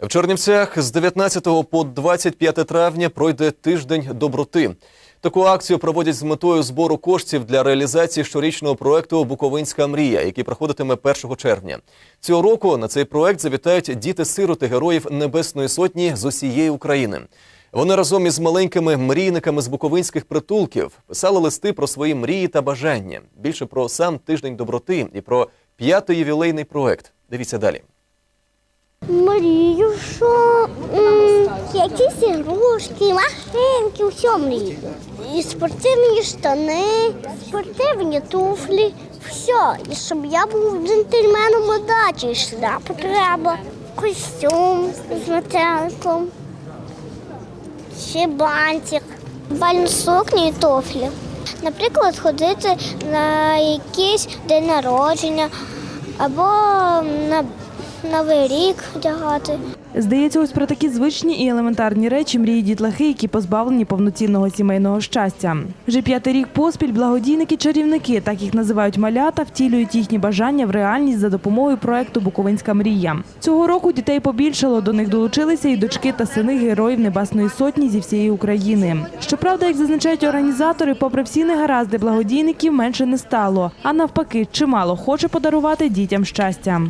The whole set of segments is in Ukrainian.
В Чернівцях з 19 по 25 травня пройде тиждень доброти. Таку акцію проводять з метою збору коштів для реалізації щорічного проекту Буковинська мрія, який проходитиме 1 червня. Цього року на цей проект завітають діти-сироти героїв Небесної Сотні з усієї України. Вони разом із маленькими мрійниками з буковинських притулків писали листи про свої мрії та бажання. Більше про сам тиждень доброти і про п'ятий ювілейний проект. Дивіться далі. Мрію, що якісь ігрушки, машинки, все мрію. І спортивні штани, спортивні туфлі, все. І щоб я був джентльменом удачі, шляпу треба, костюм з метеликом, ще бантик, бальну сукню і туфлі. Наприклад, ходити на якийсь день народження або на Новий рік вдягати. Здається, ось про такі звичні і елементарні речі мріють дітлахи, які позбавлені повноцінного сімейного щастя. Вже п'ятий рік поспіль благодійники-чарівники, так їх називають малята, втілюють їхні бажання в реальність за допомогою проекту Буковинська мрія. Цього року дітей побільшало. До них долучилися і дочки та сини героїв Небесної Сотні зі всієї України. Щоправда, як зазначають організатори, попри всі негаразди благодійників менше не стало. А навпаки, чимало хоче подарувати дітям щастя.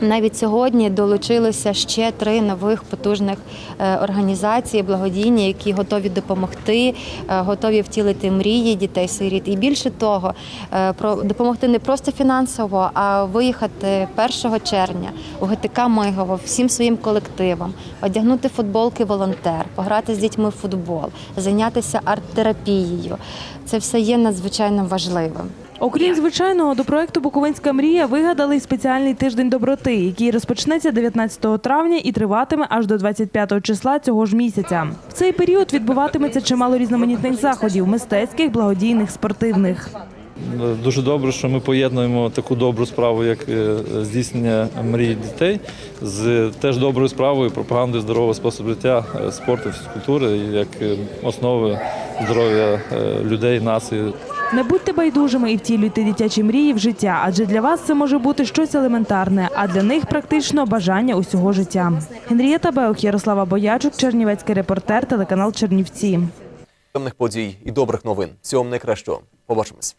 Навіть сьогодні долучилося ще три нових потужних е, організації благодійні, які готові допомогти, е, готові втілити мрії дітей-сиріт. І більше того, е, допомогти не просто фінансово, а виїхати 1 червня у ГТК Мигово всім своїм колективом, одягнути футболки волонтер, пограти з дітьми в футбол, зайнятися арт-терапією. Це все є надзвичайно важливим. Окрім звичайного, до проекту Буковинська мрія вигадали й спеціальний тиждень доброти, який розпочнеться 19 травня і триватиме аж до 25 числа цього ж місяця. В цей період відбуватиметься чимало різноманітних заходів мистецьких, благодійних, спортивних. Дуже добре, що ми поєднуємо таку добру справу, як е, здійснення мрій дітей, з теж доброю справою пропагандою здорового способу життя, е, спорту, фізкультури, як е, основи здоров'я е, людей, нації. Не будьте байдужими і втілюйте дитячі мрії в життя, адже для вас це може бути щось елементарне, а для них практично бажання усього життя. Генрієта Беух, Ярослава Боячук, Чернівецький репортер, телеканал Чернівці. Темних подій і добрих новин. Всього найкращого. Побачимось.